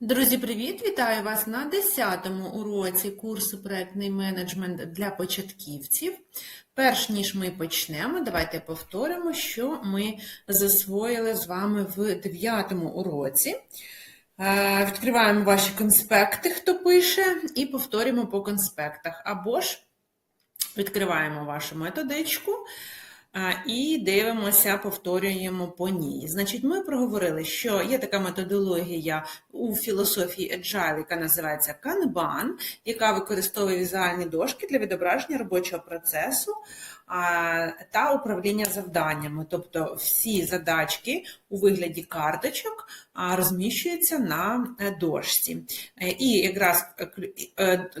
Друзі, привіт! Вітаю вас на 10-му уроці курсу проектний менеджмент для початківців. Перш ніж ми почнемо, давайте повторимо, що ми засвоїли з вами в 9-му уроці. Е, Відкриваємо ваші конспекти, хто пише, і повторюємо по конспектах. Або ж відкриваємо вашу методичку. І дивимося, повторюємо по ній. Значить, ми проговорили, що є така методологія у філософії Agile, яка називається Kanban, яка використовує візуальні дошки для відображення робочого процесу та управління завданнями. Тобто всі задачки у вигляді карточок а, розміщуються на е, дошці. Е, І якраз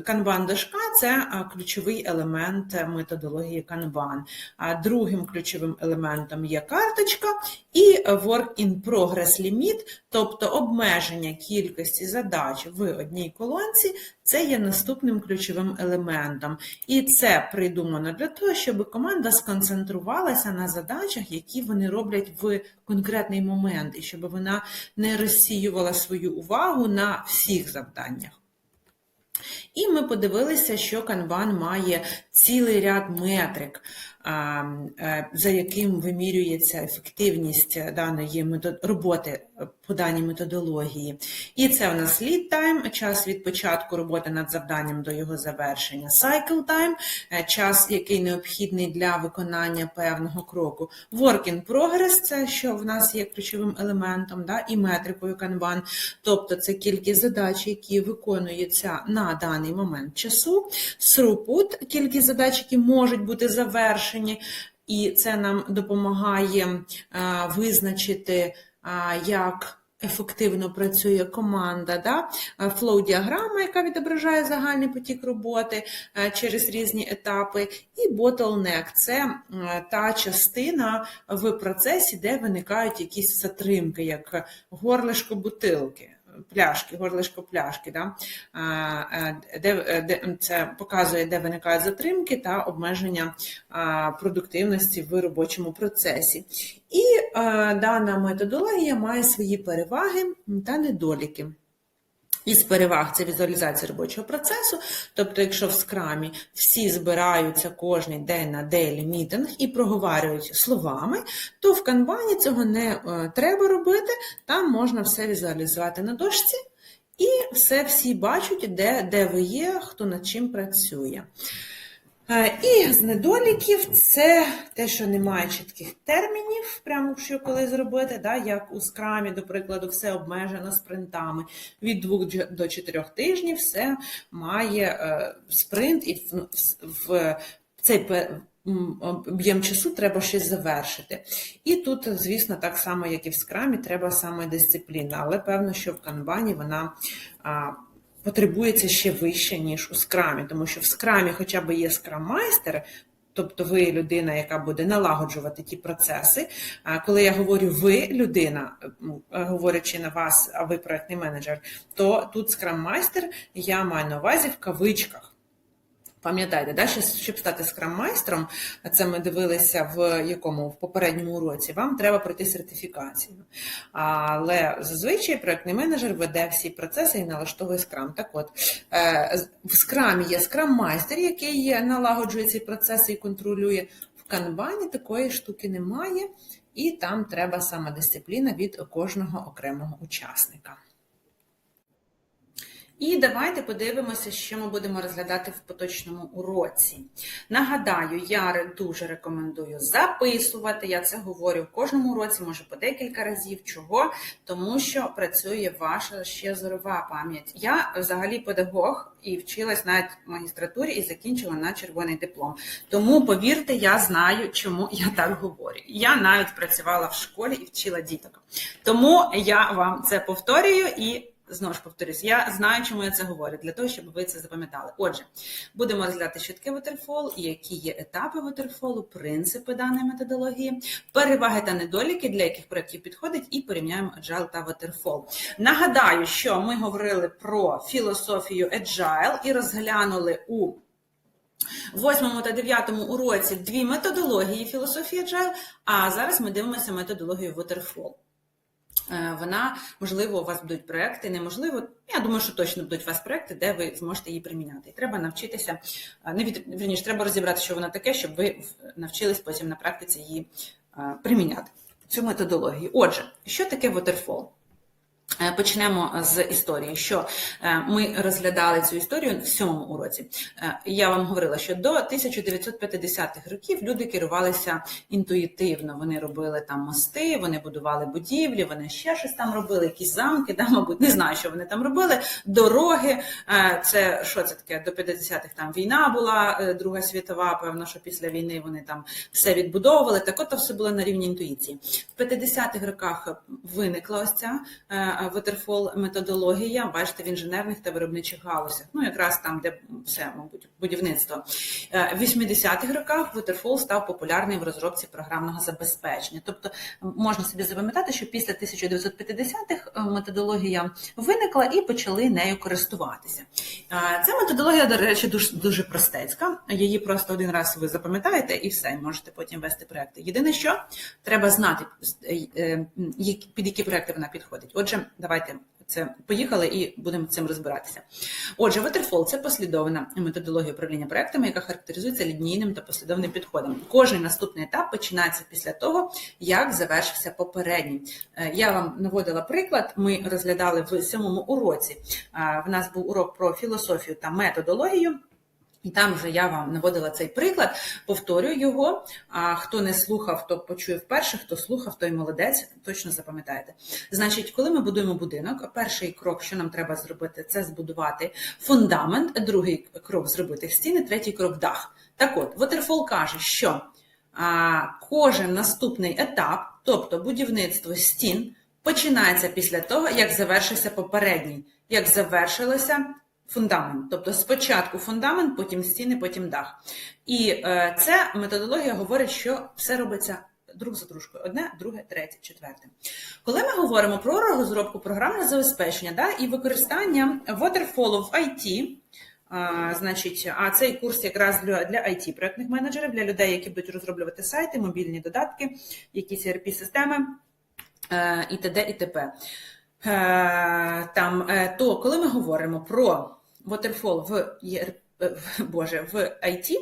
канбан-дошка це ключовий елемент е, методології канбан. Другим ключовим елементом є карточка і work in progress limit, тобто обмеження кількості задач в одній колонці, це є наступним ключовим елементом. І це придумано для того, щоб команда сконцентрувалася на задачах, які вони роблять в конкретний момент, і щоб вона не розсіювала свою увагу на всіх завданнях. І ми подивилися, що Kanban має цілий ряд метрик, за яким вимірюється ефективність даної метод- роботи по даній методології. І це у нас lead time, час від початку роботи над завданням до його завершення, cycle time, е, час, який необхідний для виконання певного кроку. Work in progress це що в нас є ключовим елементом, да, і метрикою Kanban, тобто це кількість задач, які виконуються на даний момент часу. Throughput – кількість задач, які можуть бути завершені, і це нам допомагає е, визначити, а, як ефективно працює команда. Да? Флоу-діаграма, яка відображає загальний потік роботи е, через різні етапи, і bottleneck – це та частина в процесі, де виникають якісь затримки, як горлишко бутилки. Пляшки, горлишко пляшки, да? Е, де, е, де, це показує, де виникають затримки та обмеження продуктивності в робочому процесі. І дана методологія має свої переваги та недоліки. Із переваг це візуалізація робочого процесу. Тобто, якщо в скрамі всі збираються кожен день на дейлі мітинг і проговорюють словами, то в канбані цього не е, треба робити. Там можна все візуалізувати на дошці, і все всі бачать, де, де ви є, хто над чим працює. Е, І з недоліків це те, що немає чітких термінів, прямо що коли зробити, да, як у скрамі, до прикладу, все обмежено спринтами. Від двох до чотирьох тижнів все має е, спринт, і в, в цей об'єм часу треба щось завершити. І тут, звісно, так само, як і в скрамі, треба саме дисципліна, але певно, що в канбані вона. Потребується ще вище, ніж у скрамі, тому що в скрамі хоча б є скрам-майстер, тобто ви людина, яка буде налагоджувати ті процеси. А коли я говорю ви людина, говорячи на вас, а ви проектний менеджер, то тут скрам-майстер я маю на увазі в кавичках. Пам'ятайте, да, щоб стати скрам-майстром, це ми дивилися в якому в попередньому уроці, вам треба пройти сертифікацію. Але зазвичай проектний менеджер веде всі процеси і налаштовує скрам. Так от, е, в скрамі є скрам-майстер, який налагоджує ці процеси і контролює. В канбані такої штуки немає, і там треба самодисципліна від кожного окремого учасника. І давайте подивимося, що ми будемо розглядати в поточному уроці. Нагадаю, я дуже рекомендую записувати. Я це говорю в кожному уроці, може по декілька разів. Чого? Тому що працює ваша ще зорова пам'ять. Я взагалі педагог і вчилась навіть в магістратурі і закінчила на червоний диплом. Тому повірте, я знаю, чому я так говорю. Я навіть працювала в школі і вчила діток. Тому я вам це повторюю і. Знову ж повторюсь, я знаю, чому я це говорю, для того, щоб ви це запам'ятали. Отже, будемо розглядати, що таке waterfall, які є етапи waterfall, принципи даної методології, переваги та недоліки, для яких проєктів підходить, і порівняємо Agile та Waterfall. Нагадаю, що ми говорили про філософію Agile і розглянули у восьмому та дев'ятому уроці дві методології філософії Agile, а зараз ми дивимося методологію Waterfall. Е, Вона, можливо, у вас будуть проекти, неможливо. Я думаю, що точно будуть у вас проекти, де ви зможете її приміняти. І треба навчитися, е, не від, вірніше, треба розібрати, що вона таке, щоб ви навчились потім на практиці її е, приміняти. Цю методологію. Отже, що таке waterfall? Е, Почнемо з історії, що е, ми розглядали цю історію в сьомому уроці. Е, Я вам говорила, що до 1950-х років люди керувалися інтуїтивно. Вони робили там мости, вони будували будівлі, вони ще щось там робили, якісь замки, да, мабуть, не знаю, що вони там робили. Дороги. Е, Це що це таке? До 50-х там війна була, е, Друга світова. Певно, що після війни вони там все відбудовували. Так от все було на рівні інтуїції. В 50-х роках виникла ось ця е, waterfall методологія, бачите, в інженерних та виробничих галузях. Ну, якраз там, де все, мабуть, будівництво. Е, В 80-х роках waterfall став популярним в розробці програмного забезпечення. Тобто можна собі запам'ятати, що після 1950-х е, методологія виникла і почали нею користуватися. Е, Ця методологія, до речі, дуже, дуже простецька. Її просто один раз ви запам'ятаєте і все, можете потім вести проекти. Єдине, що треба знати, е, е, під які проекти вона підходить. Отже, давайте це поїхали і будемо цим розбиратися. Отже, Waterfall – це послідовна методологія управління проектами, яка характеризується лінійним та послідовним підходом. Кожний наступний етап починається після того, як завершився попередній. Е, Я вам наводила приклад. Ми розглядали в сьомому уроці. В нас був урок про філософію та методологію. І там вже я вам наводила цей приклад, повторюю його. А хто не слухав, то почує вперше, хто слухав, той молодець, точно запам'ятаєте. Значить, коли ми будуємо будинок, перший крок, що нам треба зробити, це збудувати фундамент, другий крок зробити стіни, третій крок дах. Так от, Waterfall каже, що а, кожен наступний етап, тобто будівництво стін, починається після того, як завершився попередній, як завершилося фундамент. Тобто спочатку фундамент, потім стіни, потім дах. І е, ця методологія говорить, що все робиться друг за дружкою. Одне, друге, третє, четверте. Коли ми говоримо про розробку програмного забезпечення да, і використання waterfall в IT, а, значить, а цей курс якраз для, для it проектних менеджерів, для людей, які будуть розроблювати сайти, мобільні додатки, якісь ERP-системи е, і т.д. і т.п. Е, Там, е, то коли ми говоримо про waterfall в е, Боже, в IT,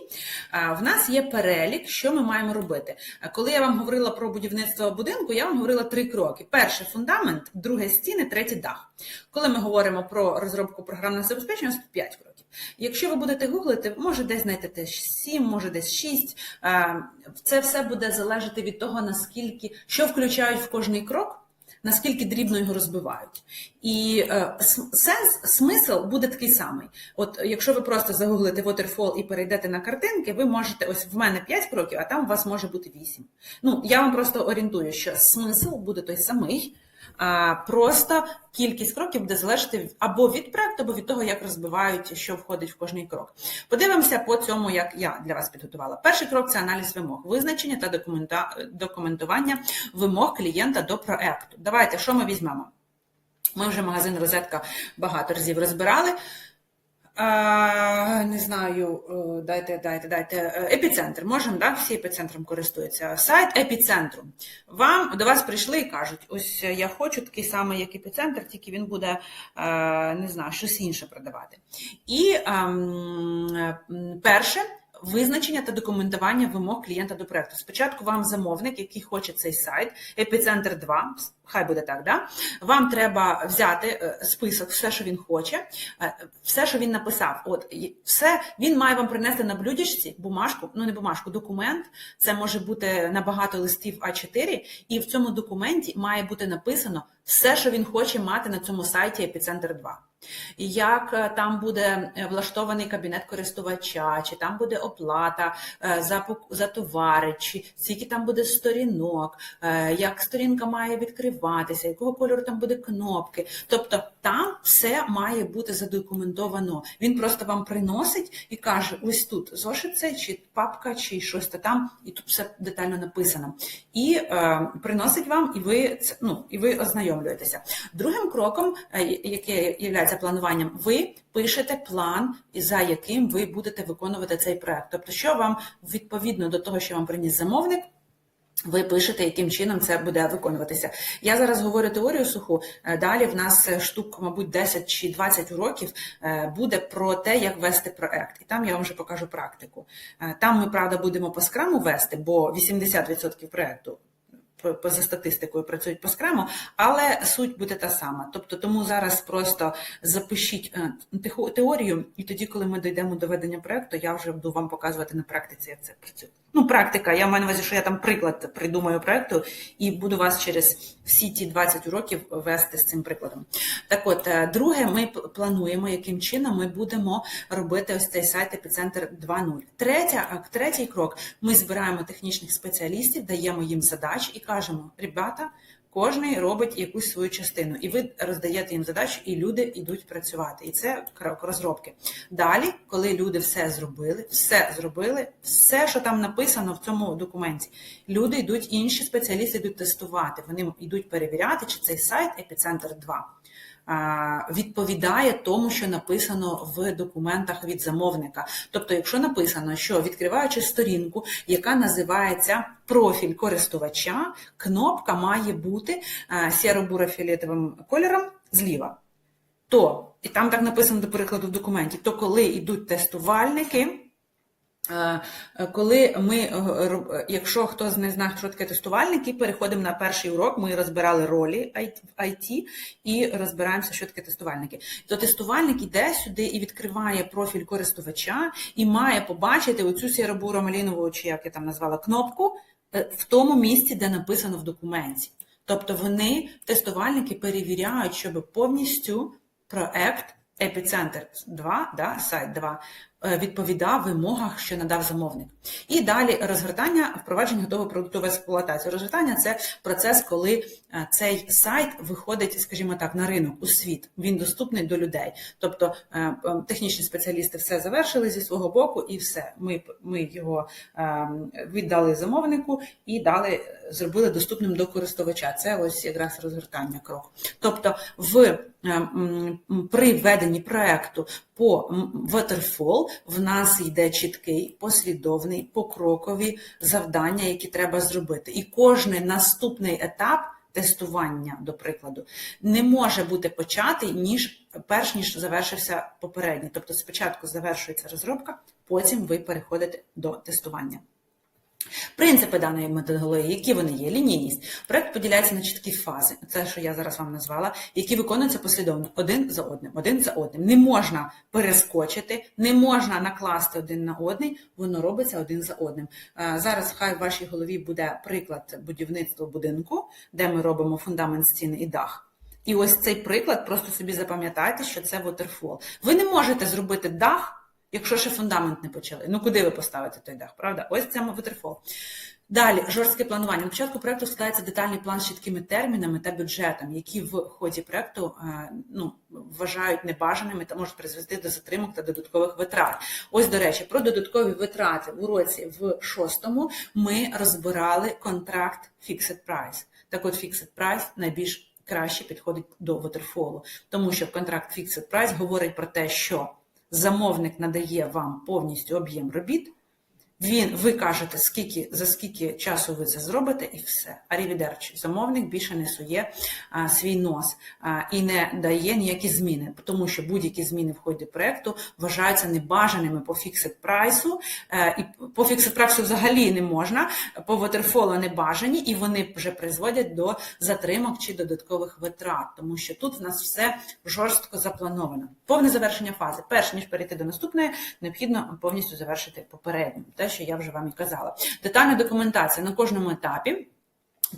в нас є перелік, що ми маємо робити. Коли я вам говорила про будівництво будинку, я вам говорила три кроки: перше фундамент, друге стіни, третє дах. Коли ми говоримо про розробку програмного забезпечення, у нас 5 кроків. Якщо ви будете гуглити, може десь знайдете 7, може десь 6. Це все буде залежати від того, наскільки що включають в кожний крок наскільки дрібно його розбивають. І е, сенс, смисл буде такий самий. От якщо ви просто загуглите waterfall і перейдете на картинки, ви можете, ось в мене 5 кроків, а там у вас може бути 8. Ну, я вам просто орієнтую, що смисл буде той самий. Просто кількість кроків буде залежати або від проекту, або від того, як розбивають, що входить в кожний крок. Подивимося по цьому, як я для вас підготувала. Перший крок це аналіз вимог, визначення та документування вимог клієнта до проекту. Давайте, що ми візьмемо? Ми вже магазин Розетка багато разів розбирали. Не знаю, е, дайте, дайте, дайте. Е, Епіцентр. Можемо, да? Всі епіцентром користуються. Сайт епіцентру. Вам до вас прийшли і кажуть: ось я хочу такий самий, як епіцентр, тільки він буде е, не знаю, щось інше продавати. І ем, перше. Визначення та документування вимог клієнта до проекту. Спочатку вам замовник, який хоче цей сайт, епіцентр 2, хай буде так, да? Вам треба взяти е, список, все, що він хоче, е, все, що він написав. От все він має вам принести на блюдечці бумажку, ну не бумажку, документ. Це може бути на багато листів А4, і в цьому документі має бути написано все, що він хоче мати на цьому сайті Епіцентр 2. Як е, там буде е, влаштований кабінет користувача, чи там буде оплата е, за, за товари, чи скільки там буде сторінок, як сторінка має відкриватися, якого кольору там буде кнопки. Тобто там все має бути задокументовано. Він просто вам приносить і каже: ось тут зошит цей, чи папка, чи щось то там, і тут все детально написано. І е, приносить вам, і ви ну, і ви ознайомлюєтеся. Другим кроком, яке є плануванням, ви пишете план, за яким ви будете виконувати цей проект. Тобто, що вам відповідно до того, що вам приніс замовник. ви пишете, яким чином це буде виконуватися. Я зараз говорю теорію суху. е, Далі в нас е, штук, мабуть, 10 чи 20 уроків е, буде про те, як вести проект. І там я вам вже покажу практику. Там ми, правда, будемо по скраму вести, бо 80% проекту поза статистикою працюють по скраму, але суть буде та сама. Тобто, тому зараз просто запишіть е, теорію, і тоді, коли ми дійдемо до ведення проекту, я вже буду вам показувати на практиці, як це працює. Ну, практика, я маю на увазі, що я там приклад придумаю проекту і буду вас через всі ті 20 уроків вести з цим прикладом. Так от, е, друге, ми плануємо, яким чином ми будемо робити ось цей сайт епіцентр 2.0. Третя, третій крок: ми збираємо технічних спеціалістів, даємо їм задачі і кажемо: ребята. Кожний робить якусь свою частину, і ви роздаєте їм задачу, і люди йдуть працювати. І це крок розробки. Далі, коли люди все зробили, все зробили, все, що там написано в цьому документі, люди йдуть, інші спеціалісти йдуть тестувати. Вони йдуть перевіряти, чи цей сайт Епіцентр 2 а, відповідає тому, що написано в документах від замовника. Тобто, якщо написано, що відкриваючи сторінку, яка називається профіль користувача, кнопка має бути сіро-буро-фіолетовим кольором зліва. То, і там так написано, до прикладу, в документі, то коли йдуть тестувальники, Коли ми, е, е, якщо хто не знає, що таке тестувальники, переходимо на перший урок, ми розбирали ролі в IT і розбираємося, що таке тестувальники. То тестувальник іде сюди і відкриває профіль користувача і має побачити оцю сіро малінову чи як я там назвала, кнопку е, в тому місці, де написано в документі. Тобто вони, тестувальники, перевіряють, щоб повністю проект Епіцентр 2, да, сайт 2, е, відповідав вимогах, що надав замовник. І далі розгортання, впровадження готового продукту в експлуатацію. Розгортання це процес, коли е, цей сайт виходить, скажімо так, на ринок у світ. Він доступний до людей. Тобто е, е, технічні спеціалісти все завершили зі свого боку, і все. Ми, ми його е, віддали замовнику і дали, зробили доступним до користувача. Це ось якраз розгортання крок. Тобто, в е, при введенні проекту по Waterfall в нас йде чіткий, послідовний, покрокові завдання, які треба зробити. І кожний наступний етап тестування, до прикладу, не може бути початий ніж перш ніж завершився попередній. Тобто, спочатку завершується розробка, потім ви переходите до тестування. Принципи даної методології, які вони є, лінійність. Проект поділяється на чіткі фази, це що я зараз вам назвала, які виконуються послідовно один за одним, один за одним. Не можна перескочити, не можна накласти один на одний, воно робиться один за одним. Е, Зараз хай в вашій голові буде приклад будівництва будинку, де ми робимо фундамент стіни і дах. І ось цей приклад, просто собі запам'ятайте, що це waterfall. Ви не можете зробити дах якщо ще фундамент не почали. Ну куди ви поставите той дах, правда? Ось це waterfall. Далі, жорстке планування. На початку проекту складається детальний план з чіткими термінами та бюджетом, які в ході проекту е, ну, вважають небажаними та можуть призвести до затримок та додаткових витрат. Ось, до речі, про додаткові витрати в уроці в шостому ми розбирали контракт Fixed Price. Так от Fixed Price найбільш краще підходить до waterfall, тому що контракт Fixed Price говорить про те, що замовник надає вам повністю об'єм робіт. Він, ви кажете, скільки, за скільки часу ви це зробите, і все. Арівідерчі. Замовник більше не сує а, свій нос а, і не дає ніякі зміни, тому що будь-які зміни в ході проекту вважаються небажаними по фіксит прайсу. Е, і по фіксит прайсу взагалі не можна, по waterfall не бажані, і вони вже призводять до затримок чи додаткових витрат, тому що тут в нас все жорстко заплановано. Повне завершення фази. Перш ніж перейти до наступної, необхідно повністю завершити попередню. Що я вже вам і казала. Детальна документація на кожному етапі.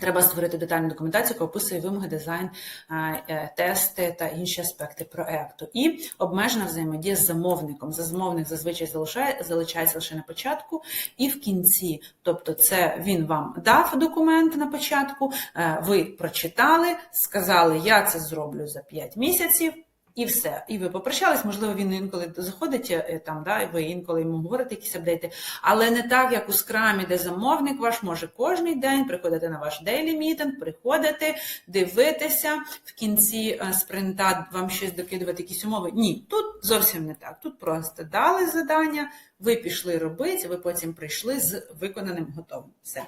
Треба створити детальну документацію, яка описує вимоги, дизайн, е, тести та інші аспекти проекту. І обмежена взаємодія з замовником. Замовник зазвичай залишає, залишається лише на початку і в кінці. Тобто, це він вам дав документ на початку, е, ви прочитали, сказали, я це зроблю за 5 місяців. І все, і ви попрощались. Можливо, він інколи заходить е, там, да, і ви інколи йому говорите якісь апдейти, але не так, як у скрамі, де замовник ваш може кожен день приходити на ваш дейлі мітинг, приходити, дивитися в кінці е, спринта вам щось докидувати, якісь умови. Ні, тут зовсім не так. Тут просто дали завдання, ви пішли робити, ви потім прийшли з виконаним готовим. Все.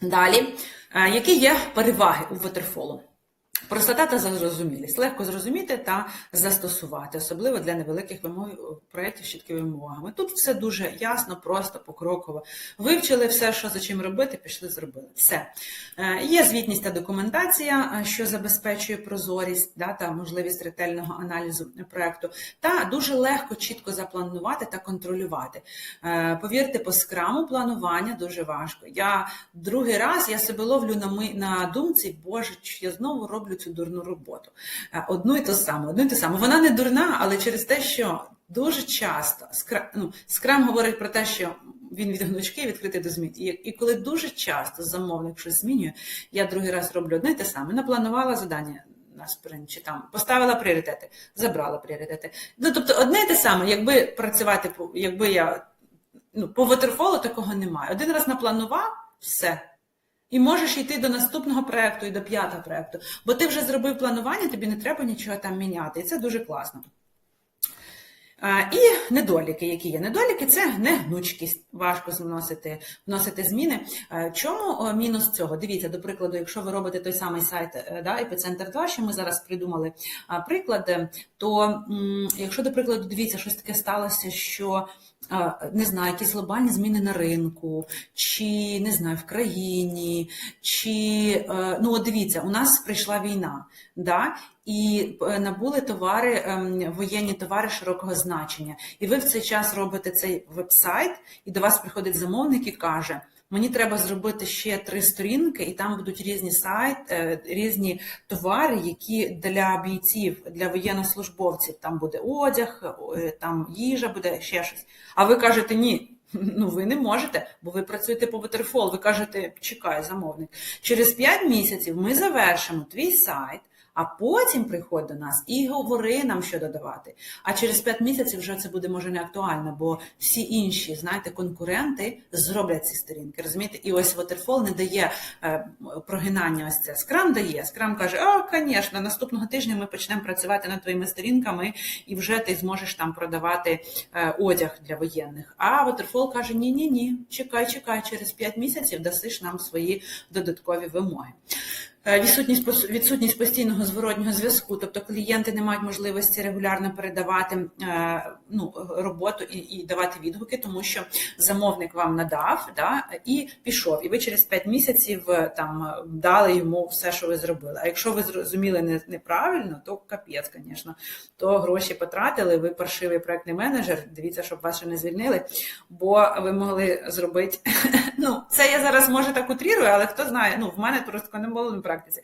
Далі, е, які є переваги у waterfall? Простота та зрозумілість. Легко зрозуміти та застосувати, особливо для невеликих вимог проєктів з чіткими вимогами. Тут все дуже ясно, просто, покроково. Вивчили все, що за чим робити, пішли, зробили. Все. Е, Є звітність та документація, е, що забезпечує прозорість да, та можливість ретельного аналізу проєкту. Та дуже легко чітко запланувати та контролювати. Е, Повірте, по скраму планування дуже важко. Я другий раз я себе ловлю на, ми, на думці, боже, я знову роблю цю дурну роботу. Е, Одну і ту саму, одну і ту саму. Вона не дурна, але через те, що дуже часто скрам, ну, скрам говорить про те, що він від гнучки відкритий до змін. І, і коли дуже часто замовник щось змінює, я другий раз роблю одне і те саме. Напланувала завдання на спринт, чи там поставила пріоритети, забрала пріоритети. Ну тобто, одне і те саме, якби працювати якби я ну, по ватерфолу такого немає. Один раз напланував, все. І можеш йти до наступного проекту і до п'ятого проекту. Бо ти вже зробив планування, тобі не треба нічого там міняти. І це дуже класно. І недоліки, які є недоліки, це негнучкість. Важко вносити, вносити зміни. Чому мінус цього? Дивіться, до прикладу, якщо ви робите той самий сайт е, да, Епіцентр 2, що ми зараз придумали а, приклад, е, то якщо, до прикладу, дивіться, щось таке сталося, що не знаю, якісь глобальні зміни на ринку, чи не знаю, в країні, чи е, ну от дивіться, у нас прийшла війна, да, і е, набули товари, ем, воєнні товари широкого значення. І ви в цей час робите цей веб-сайт, і до вас приходить замовник і каже. Мені треба зробити ще три сторінки, і там будуть різні сайт, е, різні товари, які для бійців, для воєннослужбовців там буде одяг, е, там їжа, буде ще щось. А ви кажете ні. Ну, ви не можете, бо ви працюєте по Waterfall. Ви кажете, чекай, замовник. Через 5 місяців ми завершимо твій сайт, а потім приходь до нас і говори нам, що додавати. А через 5 місяців вже це буде може не актуально, бо всі інші, знаєте, конкуренти зроблять ці сторінки. Розумієте? І ось Waterfall не дає е, прогинання. Ось це. Scrum дає. Scrum каже: а, звісно, наступного тижня ми почнемо працювати над твоїми сторінками, і вже ти зможеш там продавати е, одяг для воєнних. А Waterfall каже: ні, ні, ні, чекай, чекай, через 5 місяців дасиш нам свої додаткові вимоги. Е, Відсутність відсутність постійного зворотнього зв'язку, тобто клієнти не мають можливості регулярно передавати е, ну, роботу і, і давати відгуки, тому що замовник вам надав да, і пішов. І ви через 5 місяців е, там дали йому все, що ви зробили. А якщо ви зрозуміли неправильно, то капець, звісно, то гроші потратили. Ви паршивий проектний менеджер. Дивіться, щоб вас ще не звільнили, бо ви могли зробити. Ну, це я зараз може так утрірую, але хто знає, ну в мене просто не було практиці.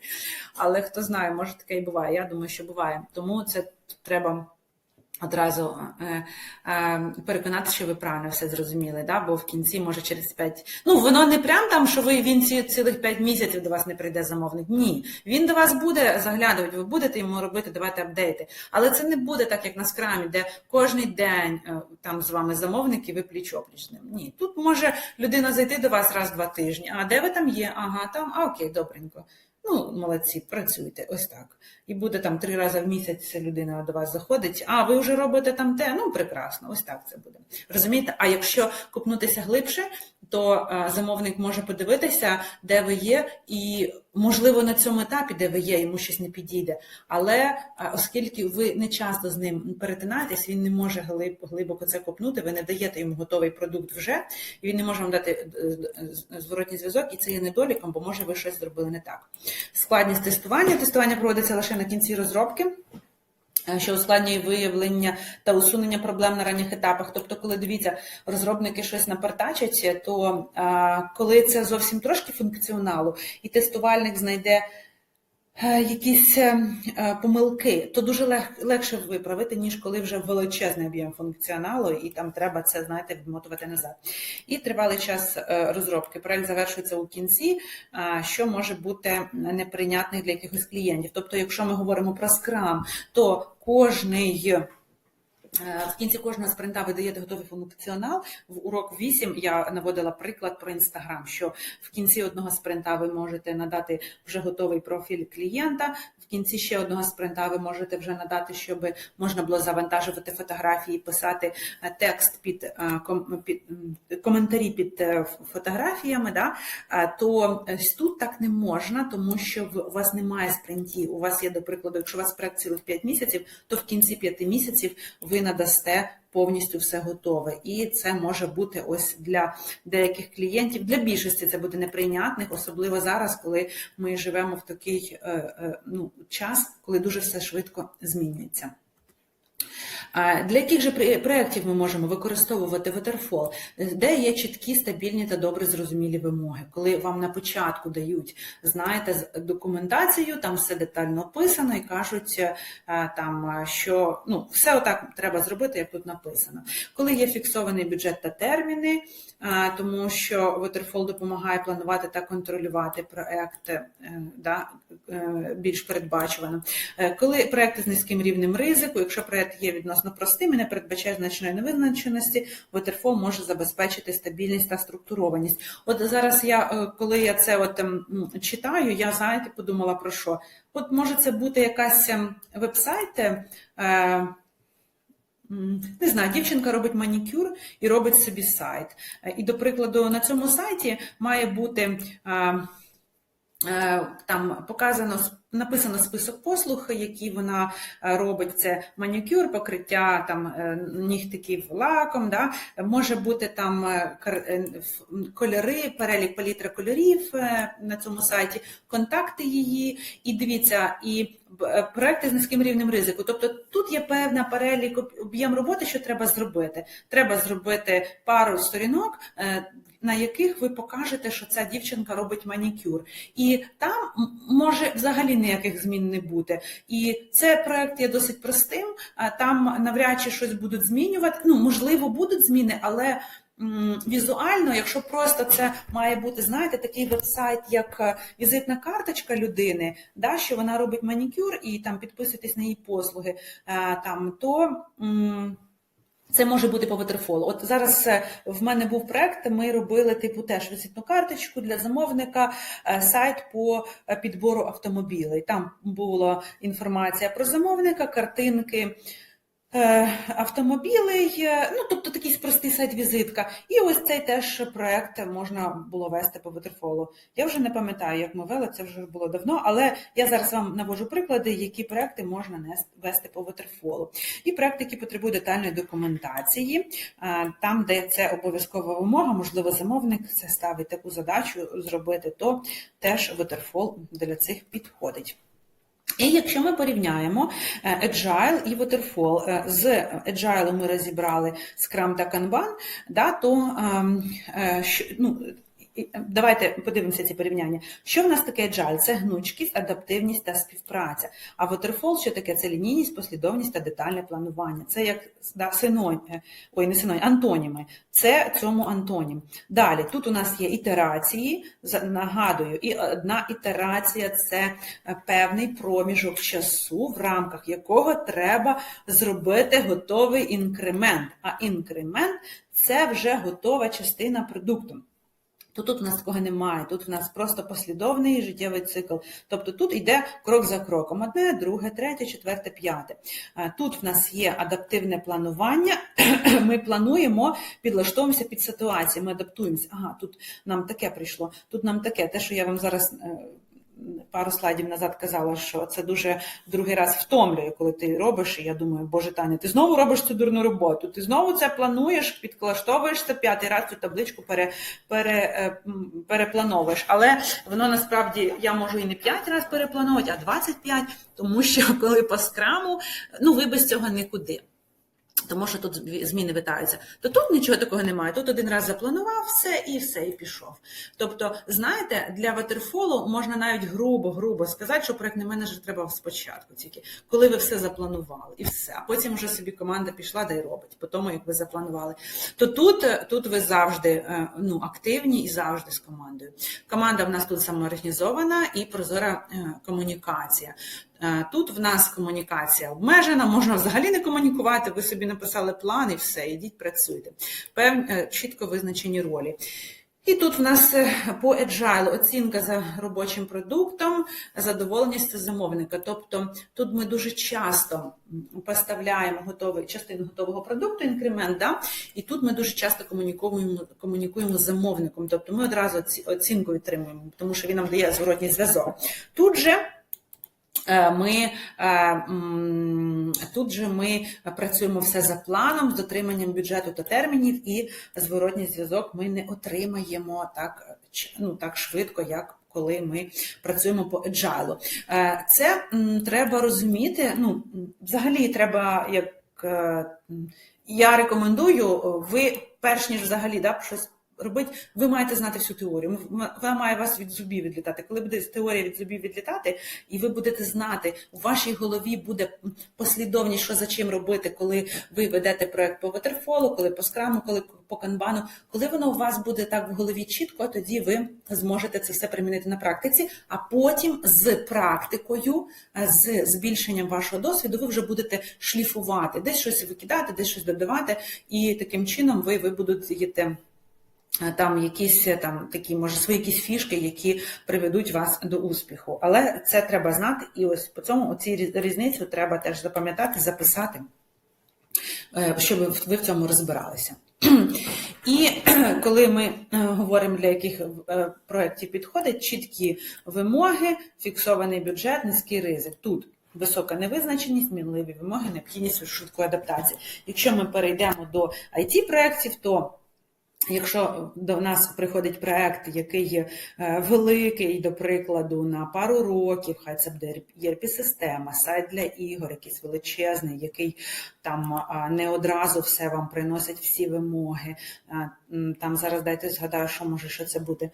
Але хто знає, може таке і буває. Я думаю, що буває. Тому це треба. Одразу е, е, переконати, що ви правильно все зрозуміли, да? бо в кінці може через 5... Ну, воно не прям там, що ви він ці цілих 5 місяців до вас не прийде замовник. Ні, він до вас буде заглядувати, ви будете йому робити, давати апдейти. Але це не буде так, як на скрамі, де кожний день е, там з вами замовник і ви пліч-опліч ним. Ні, тут може людина зайти до вас раз в два тижні. А де ви там є? Ага, там, а окей, добренько. Ну, молодці, працюйте, ось так. І буде там три рази в місяць людина до вас заходить. А ви вже робите там те? Ну, прекрасно, ось так це буде. Розумієте? А якщо купнутися глибше, то е, замовник може подивитися, де ви є, і можливо на цьому етапі, де ви є, йому щось не підійде. Але е, оскільки ви не часто з ним перетинаєтесь, він не може глиб, глибоко це копнути, ви не даєте йому готовий продукт вже, і він не може вам дати е, зворотній зв'язок, і це є недоліком, бо може ви щось зробили не так. Складність тестування. Тестування проводиться лише на кінці розробки. Е, Що ускладнює виявлення та усунення проблем на ранніх етапах. Тобто, коли дивіться, розробники щось напартачать, то а, коли це зовсім трошки функціоналу, і тестувальник знайде е, якісь е, е, помилки, то дуже лег, легше виправити, ніж коли вже величезний об'єм функціоналу, і там треба це, знаєте, відмотувати назад. І тривалий час е, розробки. Проект завершується у кінці, що може бути неприйнятний для якихось клієнтів. Тобто, якщо ми говоримо про скрам, то кожний Е, В кінці кожного спринта ви даєте готовий функціонал. В урок 8 я наводила приклад про Інстаграм, що в кінці одного спринта ви можете надати вже готовий профіль клієнта. В кінці ще одного спринта ви можете вже надати, щоб можна було завантажувати фотографії, писати е, текст під, е, під коментарі під е, фотографіями. Да? Е, То тут так не можна, тому що у вас немає спринтів. У вас є, до прикладу, якщо у вас проект цілих 5 місяців, то в кінці 5 місяців ви надасте повністю все готове. І це може бути ось для деяких клієнтів. Для більшості це буде неприйнятних, особливо зараз, коли ми живемо в такий е, е, ну, час, коли дуже все швидко змінюється. Для яких же проєктів ми можемо використовувати Waterfall, де є чіткі, стабільні та добре зрозумілі вимоги, коли вам на початку дають, знаєте, з- там все детально описано і кажуть, е, там, е, що ну, все отак треба зробити, як тут написано. Коли є фіксований бюджет та терміни, е, тому що Waterfall допомагає планувати та контролювати проект е, да, більш передбачувано. Коли проекти з низьким рівнем ризику, якщо проект є відносно простим і не передбачає значної невизначеності, Waterfall може забезпечити стабільність та структурованість. От зараз я, е, коли я це от ем, читаю, я знаєте, подумала про що? От може це бути якась ем, веб-сайт. е, Не знаю, дівчинка робить манікюр і робить собі сайт. Е, І, до прикладу, на цьому сайті має бути е, там показано написано список послуг, які вона е, робить. Це манікюр, покриття там е, нігтиків лаком. Да? Може бути там е, кольори, перелік палітра кольорів на цьому сайті, контакти її. І дивіться, і проекти з низьким рівнем ризику. Тобто тут є певна перелік об'єм роботи, що треба зробити. Треба зробити пару сторінок. На яких ви покажете, що ця дівчинка робить манікюр, і там може взагалі ніяких змін не бути. І цей проект є досить простим. Там навряд чи щось будуть змінювати. Ну можливо, будуть зміни, але візуально, якщо просто це має бути, знаєте, такий веб-сайт, як е, візитна карточка людини, да, що вона робить манікюр і там підписуйтесь на її послуги, е, там то. Це може бути по ватерфолу. От зараз е, в мене був проект. Ми робили типу теж візитну карточку для замовника, е, сайт по е, підбору автомобілей. Там була інформація про замовника, картинки. Е, Автомобілей, ну тобто такий простий сайт-візитка. І ось цей теж проект можна було вести по Waterfall. Я вже не пам'ятаю, як ми вели, це вже було давно, але я зараз вам навожу приклади, які проекти можна вести по Waterfall. І проекти, які потребують детальної документації, е, там, де це обов'язкова вимога, можливо, замовник це ставить таку задачу зробити, то теж Waterfall для цих підходить. І якщо ми порівняємо е, Agile і Waterfall, е, з Agile ми розібрали Scrum та Kanban, да, то ем, е, ну, давайте подивимося ці порівняння. Що в нас таке Agile? Це гнучкість, адаптивність та співпраця. А Waterfall що таке? Це лінійність, послідовність та детальне планування. Це як да, синонім, ой, не синонім, антоніми. Це цьому антонім. Далі тут у нас є ітерації. Нагадую, і одна ітерація це е, певний проміжок часу, в рамках якого треба зробити готовий інкремент. А інкремент це вже готова частина продукту. То тут у нас такого немає, тут в нас просто послідовний життєвий цикл. Тобто тут йде крок за кроком: одне, друге, третє, четверте, п'яте. Тут в нас є адаптивне планування. Ми плануємо, підлаштовуємося під ситуацію, ми адаптуємося. Ага, тут нам таке прийшло, тут нам таке. Те, що я вам зараз е, пару слайдів назад казала, що це дуже другий раз втомлює, коли ти робиш. І я думаю, боже Таня, ти знову робиш цю дурну роботу. Ти знову це плануєш, підлаштовуєшся п'ятий раз цю табличку пере, пере, е, переплановуєш. Але воно насправді я можу і не 5 разів переплановувати, а 25, тому що коли по скраму, ну ви без цього нікуди. Тому що тут зміни витаються, то тут нічого такого немає. Тут один раз запланував все і все, і пішов. Тобто, знаєте, для ватерфолу можна навіть грубо, грубо сказати, що проектний менеджер треба спочатку, тільки коли ви все запланували, і все. А потім вже собі команда пішла да й робить, по тому, як ви запланували. То тут, тут ви завжди е, ну, активні і завжди з командою. Команда в нас тут самоорганізована і прозора е, комунікація. Е, Тут в нас комунікація обмежена, можна взагалі не комунікувати. Ви собі написали план і все, ідіть працюйте. Певні е, чітко визначені ролі. І тут в нас е, по agile оцінка за робочим продуктом, задоволеність замовника. Тобто тут ми дуже часто поставляємо готовий частину готового продукту, інкремент, да? і тут ми дуже часто комунікуємо, комунікуємо з замовником. Тобто ми одразу оці- оцінку відтримуємо, тому що він нам дає зворотній зв'язок. Тут же Ми е, тут же ми працюємо все за планом з дотриманням бюджету та термінів, і зворотній зв'язок ми не отримаємо так, ну, так швидко, як коли ми працюємо по agile. Е, Це треба розуміти. Ну, взагалі, треба як е, я рекомендую, ви перш ніж взагалі да, щось робити, ви маєте знати всю теорію. Вона має вас від зубів відлітати. Коли буде теорія від зубів відлітати, і ви будете знати, у вашій голові буде послідовність, що за чим робити, коли ви ведете проект по ватерфолу, коли по скраму, коли по канбану. Коли воно у вас буде так в голові чітко, тоді ви зможете це все примінити на практиці, а потім з практикою, е, з збільшенням вашого досвіду, ви вже будете шліфувати, десь щось викидати, десь щось додавати, і таким чином ви вибудуєте е, там якісь е, там такі, може, свої якісь фішки, які приведуть вас до успіху. Але це треба знати, і ось по цьому оці різ- різницю треба теж запам'ятати, записати, е, щоб ви- в цьому розбиралися. І коли ми е, говоримо, для яких проєктів підходить, чіткі вимоги, фіксований бюджет, низький ризик. Тут висока невизначеність, мінливі вимоги, необхідність швидкої адаптації. Якщо ми перейдемо до it проєктів то Якщо до нас приходить проект, який е, великий, до прикладу, на пару років, хай це буде ERP-система, сайт для ігор, якийсь величезний, який там а, не одразу все вам приносить всі вимоги. А, Там зараз дайте згадаю, що може що це буде.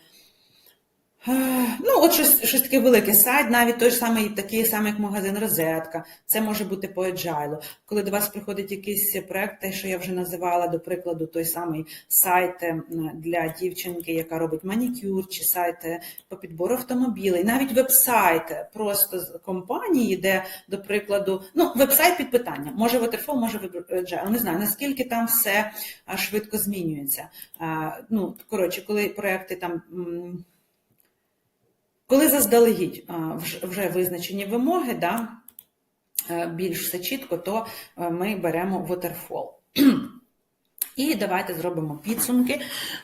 Ну, от щось, щось таке велике сайт, навіть той ж самий, такий самий, як магазин Розетка. Це може бути по agile. Коли до вас приходить якийсь проект, те, що я вже називала, до прикладу, той самий сайт е, для дівчинки, яка робить манікюр, чи сайт е, по підбору автомобілей, навіть веб-сайт просто з компанії, де, до прикладу, ну, веб-сайт під питання, може Waterfall, може agile. Не знаю, наскільки там все швидко змінюється. Ну, коротше, коли проекти там. Коли заздалегідь вже визначені вимоги, да, е, більш все чітко, то е, ми беремо waterfall. І давайте зробимо підсумки.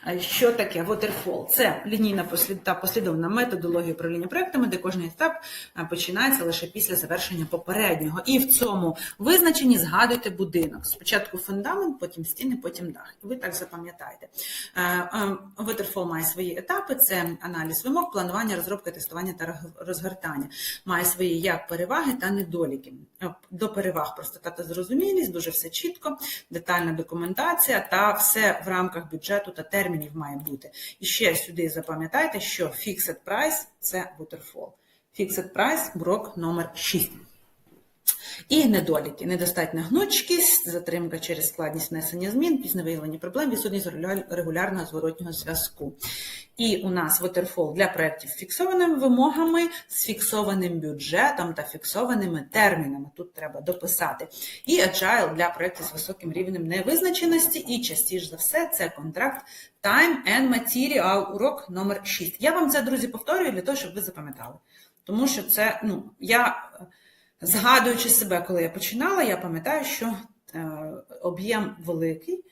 Е, Що таке waterfall? Це лінійна та послідовна методологія управління проектами, де кожен етап е, починається лише після завершення попереднього. І в цьому визначенні згадуйте будинок. Спочатку фундамент, потім стіни, потім дах. Ви так запам'ятаєте. Е, Waterfall має свої етапи: це аналіз вимог, планування, розробка, тестування та розгортання. Має свої як переваги та недоліки. До переваг простота та зрозумілість, дуже все чітко, детальна документація та все в рамках бюджету та термінів має бути. І ще сюди запам'ятайте, що Fixed Price – це Waterfall. Fixed Price – брок номер 6. І недоліки, недостатня гнучкість, затримка через складність внесення змін, пізне виявлення проблем, відсутність регулярного зворотнього зв'язку. І у нас Waterfall для проєктів з фіксованими вимогами, з фіксованим бюджетом та фіксованими термінами. Тут треба дописати. І Agile для проєктів з високим рівнем невизначеності, і частіше за все це контракт Time and Material, урок номер 6. Я вам це, друзі, повторюю для того, щоб ви запам'ятали. Тому що це, ну, я Згадуючи себе, коли я починала, я пам'ятаю, що е, об'єм великий,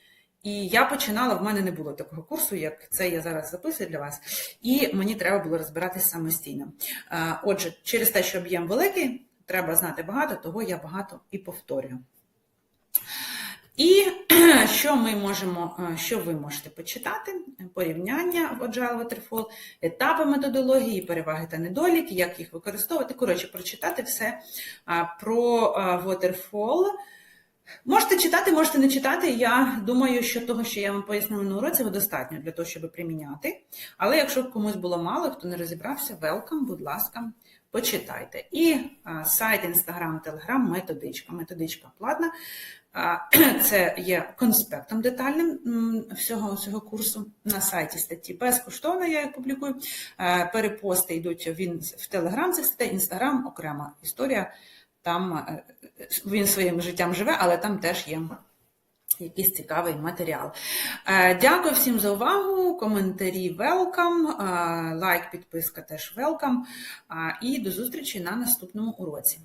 і я починала, в мене не було такого курсу, як це я зараз записую для вас, і мені треба було розбиратися самостійно. Е, отже, через те, що об'єм великий, треба знати багато, того я багато і повторюю. І що ми можемо, е, що ви можете почитати? Порівняння в Agile Waterfall, етапи методології, переваги та недоліки, як їх використовувати. Коротше, прочитати все про а, Waterfall. Можете читати, можете не читати. Я думаю, що того, що я вам пояснила на уроці, достатньо для того, щоб приміняти. Але якщо комусь було мало, хто не розібрався, welcome, будь ласка, почитайте. І сайт, інстаграм, телеграм, методичка. Методичка платна. Це є конспектом детальним всього цього курсу на сайті статті. Безкоштовно я їх публікую. Е, Перепости йдуть він в Телеграм, це статей, Інстаграм, окрема історія. Там е, він своїм життям живе, але там теж є якийсь цікавий матеріал. Е, Дякую всім за увагу. Коментарі е, лайк, підписка теж. Е, І до зустрічі на наступному уроці.